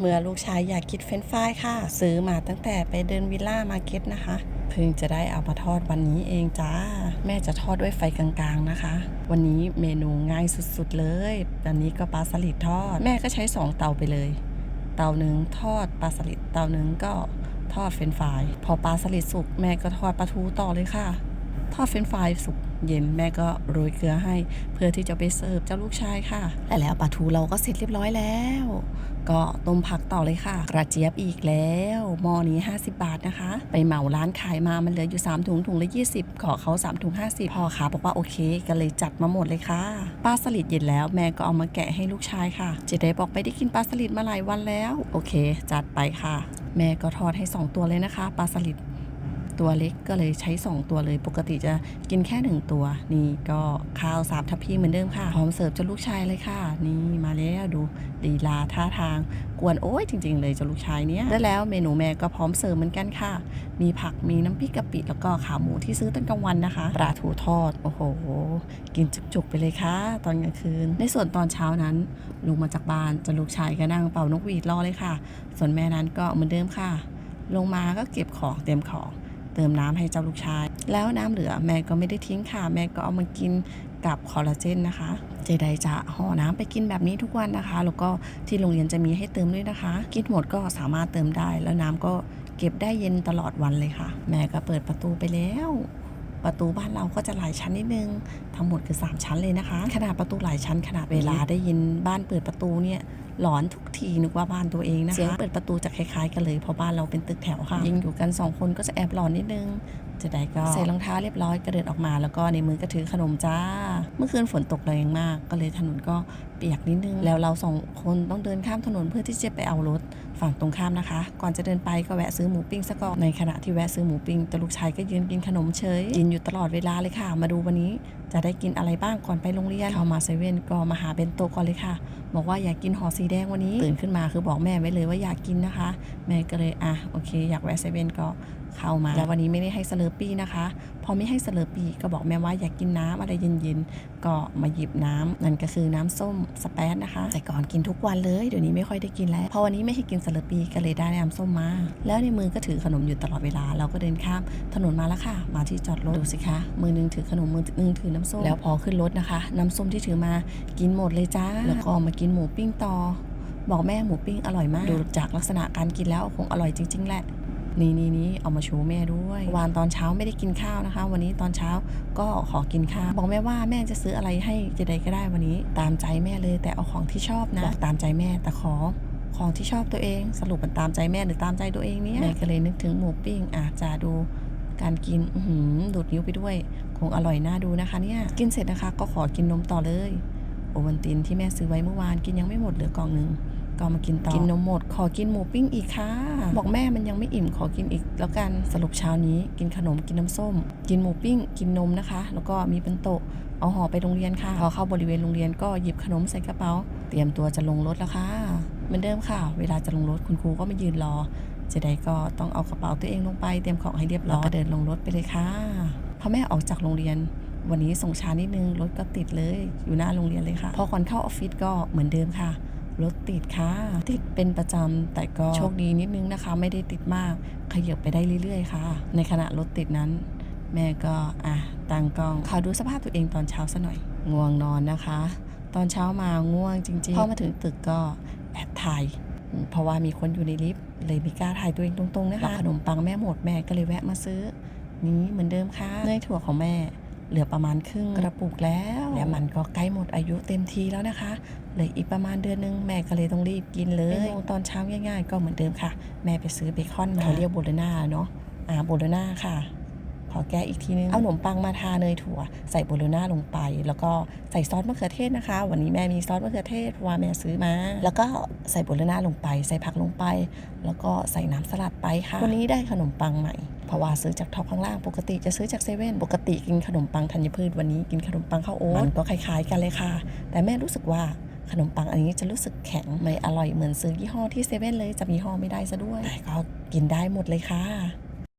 เมื่อลูกชายอยากกินเฟรนฟรายค่ะ ซื้อมาตั้งแต่ไปเดินวิลล่ามาเก็ตนะคะเพิ่งจะได้เอามาทอดวันนี้เองจ้า แม่จะทอดด้วยไฟกลางๆนะคะ วันนี้เมนูง่ายสุดๆเลยอันนี้ก็ปลาสลิดทอด แม่ก็ใช้ 2 เตาไปเลย เตาหนึ่งทอดปลาสลิดเตาหนึ่งก็ทอดเฟรนฟราย พอปลาสลิดสุกแม่ก็ทอดปลาทูต่อเลยค่ะ ทอดเฟรนช์ฟรายสุกเย็นแม่ก็โรยเกลือให้ เพื่อที่จะไปเสิร์ฟเจ้าลูกชายค่ะ และแล้วปลาทูเราก็เสร็จเรียบร้อยแล้ว ก็ต้มผักต่อเลยค่ะ กระเจี๊ยบอีกแล้วหม้อนี้ 50 บาทนะคะ ไปเหมาร้านขายมามันเหลืออยู่ 3 ถุงถุงละ 20 ขอเขา3ถุง50 พ่อค้าบอกว่าโอเค ก็เลยจัดมาหมดเลยค่ะ ปลาสลิดเย็นแล้วแม่ก็เอามาแกะให้ลูกชายค่ะเจไดบอกไปได้กินปลาสลิดมาหลายวันแล้ว โอเค จัดไปค่ะ แม่ก็ทอดให้ 2 ตัวเลยนะคะปลาสลิด ตัวเล็กก็เลยใช้ 2 ตัวเลย ปกติจะกินแค่ 1 ตัว นี่ก็ข้าวสามทัพพีเหมือนเดิมค่ะ พร้อมเสิร์ฟเจ้าลูกชายเลยค่ะ นี่มาแล้วดูลีลาท่าทาง กวนโอ้ยจริง ๆ เลยเจ้าลูกชายเนี้ยและแล้วเมนูแม่ก็พร้อมเสิร์ฟเหมือนกันค่ะ มีผักมีน้ำพริกกะปิแล้วก็ขาหมูที่ซื้อตอนกลางวันนะคะปลาทูทอดโอ้โห กินจุกๆไปเลยค่ะ ตอนกลางคืน ในส่วนตอนเช้านั้นลงมาจากบ้านเจ้าลูกชายก็นั่งเป่านกหวีดรอเลยค่ะ ส่วนแม่นั้นก็เหมือนเดิมค่ะ ลงมาก็เก็บของเตรียมของ เติมน้ำให้เจ้าลูกชาย แล้วน้ำเหลือแม่ก็ไม่ได้ทิ้งค่ะ แม่ก็เอามากินกับคอลลาเจนนะคะ เจไดจะห่อน้ำไปกินแบบนี้ทุกวันนะคะ แล้วก็ที่โรงเรียนจะมีให้เติมด้วยนะคะ กินหมดก็สามารถเติมได้ แล้วน้ำก็เก็บได้เย็นตลอดวันเลยค่ะ แม่ก็เปิดประตูไปแล้ว ประตูบ้านเราก็จะหลายชั้นนิดนึง ทั้งหมดคือ 3 ชั้นเลยนะคะ ขนาดประตูหลายชั้นขนาดเวลาได้ยินบ้านเปิดประตูเนี่ยหลอนทุกทีนึกว่าบ้านตัวเองนะคะเสียงเปิดประตูจะคล้ายๆกันเลยเพราะบ้านเราเป็นตึกแถวค่ะยิ่งอยู่กัน 2 คนก็จะแอบหลอนนิดนึงจะได้ก็ใส่รองเท้าเรียบร้อยก็เดินออกมาแล้วก็ในมือก็ถือขนมจ้า เมื่อคืนฝนตกแรงมาก ก็เลยถนนก็เปียกนิดนึง แล้วเราสองคนต้องเดินข้ามถนนเพื่อที่จะไปเอารถ ฝั่งตรงข้ามนะคะ ก่อนจะเดินไปก็แวะซื้อหมูปิ้งซะก่อนในขณะที่แวะซื้อหมูปิ้งแต่ลูกชายก็ยืนกินขนมเฉยกินอยู่ตลอดเวลาเลยค่ะ มาดูวันนี้จะได้กินอะไรบ้างก่อนไปโรงเรียนเข้ามาเซเว่นก็มาหาเบนโตก่อนเลยค่ะ บอกว่าอยากกินห่อสีแดงวันนี้ ตื่นขึ้นมาคือบอกแม่ไว้เลยว่าอยากกินนะคะ แม่ก็เลยอะโอเค อยากแวะเซเว่นก็เข้ามา แล้ววันนี้ไม่ได้ให้สเลอร์ปี้นะคะ พอไม่ให้สเลอร์ปี้ก็บอกแม่ว่าอยากกินน้ำอะไรเย็นๆ ก็มาหยิบน้ำนั่นก็คือน้ำส้มสเปซนะคะ แต่ก่อนกินทุกวันเลยเดี๋ยวนี้ไม่ค่อยได้กินแล้วพอวันนี้ไม่ให้กินสเลอร์ปี้ก็เลยได้น้ำส้มมา แล้วในมือก็ถือขนมอยู่ตลอดเวลา เราก็เดินข้ามถนนมาแล้วค่ะ มาที่จอดรถดูสิคะ มือนึงถือขนมมือนึงถือน้ำส้ม แล้วพอขึ้นรถนะคะ น้ำส้มที่ถือมากินหมดเลยจ้า แล้วก็มากินหมูปิ้งต่อ บอกแม่หมูปิ้งอร่อยมาก ดูจากลักษณะการกินแล้วคงอร่อยจริง ๆ แหละนี่นี่นี่เอามาชว์แม่ด้วยวานตอนเช้าไม่ได้กินข้าวนะคะ วันนี้ตอนเช้าก็ขอกินข้าวบอกแม่ว่าแม่จะซื้ออะไรให้เจไดก็ได้วันนี้ ตามใจแม่เลยแต่เอาของที่ชอบนะบอกตามใจแม่แต่ขอ ของที่ชอบตัวเอง สรุปมันตามใจแม่หรือตามใจตัวเองเนี่ยแม่ก็เลยนึกถึงหมูปิ้งอาจจะดูการกินอื้อหือดูดนิ้วไปด้วย คงอร่อยน่าดูนะคะเนี่ย กินเสร็จนะคะก็ขอกินนมต่อเลย โอวันตินที่แม่ซื้อไว้เมื่อวานกินยังไม่หมดเหลือกล่องหนึ่งก็เอามากินต่อ กินนมหมด ขอกินหมูปิ้งอีกค่ะ บอกแม่มันยังไม่อิ่มขอกินอีก แล้วกัน สรุปเช้านี้กินขนมกินน้ำส้ม กินหมูปิ้ง กินนมนะคะ แล้วก็มีเป็นโต๊ะเอาห่อไปโรงเรียนค่ะ พอเข้าบริเวณโรงเรียนก็หยิบขนมใส่กระเป๋า เตรียมตัวจะลงรถแล้วค่ะ เหมือนเดิมค่ะ เวลาจะลงรถคุณครูก็มายืนรอเจได้ก็ต้องเอากระเป๋าตัวเองลงไปเตรียมของให้เรียบร้อยเดินลงรถไปเลยค่ะพอแม่ออกจากโรงเรียนวันนี้ส่งช้านิดนึงรถก็ติดเลยอยู่หน้าโรงเรียนเลยค่ะ พอก่อนเข้าออฟฟิศก็เหมือนเดิมค่ะรถติดค่ะ ติดเป็นประจำแต่ก็โชคดีนิดนึงนะคะ ไม่ได้ติดมาก ขยับไปได้เรื่อยๆค่ะ ในขณะรถติดนั้น แม่ก็อะตั้งกล้องขอดูสภาพตัวเองตอนเช้าซะหน่อย ง่วงนอนนะคะ ตอนเช้ามาง่วงจริงๆพอมาถึงตึกก็ ถ่ายเพราะว่ามีคนอยู่ในลิฟต์เลยไมีกล้าถ่ายตัวเองตรงๆนะคะขนมปังแม่หมดแม่ก็เลยแวะมาซื้อ นี้เหมือนเดิมค่ะเนยถั่วของแม่ เหลือประมาณครึ่งกระปุกแล้ว แล้วมันก็ใกล้หมดอายุเต็มทีแล้วนะคะเหลืออีกประมาณเดือนนึงแม่ก็เลยต้องรีบกินเลยเมนูตอนเช้าง่ายๆ ก็เหมือนเดิมค่ะ แม่ไปซื้อเบคอนมาเขาเรียกโบโลน่าเนาะอ่าโบโลน่าค่ะ ขอแก้อีกทีนึง เอาขนมปังมาทาเนยถั่ว ใส่โบโลน่าลงไป แล้วก็ใส่ซอสมะเขือเทศนะคะ วันนี้แม่มีซอสมะเขือเทศเพราะว่าแม่ซื้อมา แล้วก็ใส่โบโลน่าลงไป ใส่ผักลงไป แล้วก็ใส่น้ำสลัดไปค่ะ วันนี้ได้ขนมปังใหม่เพราะว่าซื้อจากท็อปข้างล่างปกติจะซื้อจากเซเว่นปกติกินขนมปังธัญพืชวันนี้กินขนมปังข้าวโอ๊ตมันก็คล้ายๆกันเลยค่ะ แต่แม่รู้สึกว่าขนมปังอันนี้จะรู้สึกแข็งไม่อร่อยเหมือนซื้อยี่ห้อที่เซเว่นเลยจำยี่ห้อไม่ได้ซะด้วยแต่ก็กินได้หมดเลยค่ะ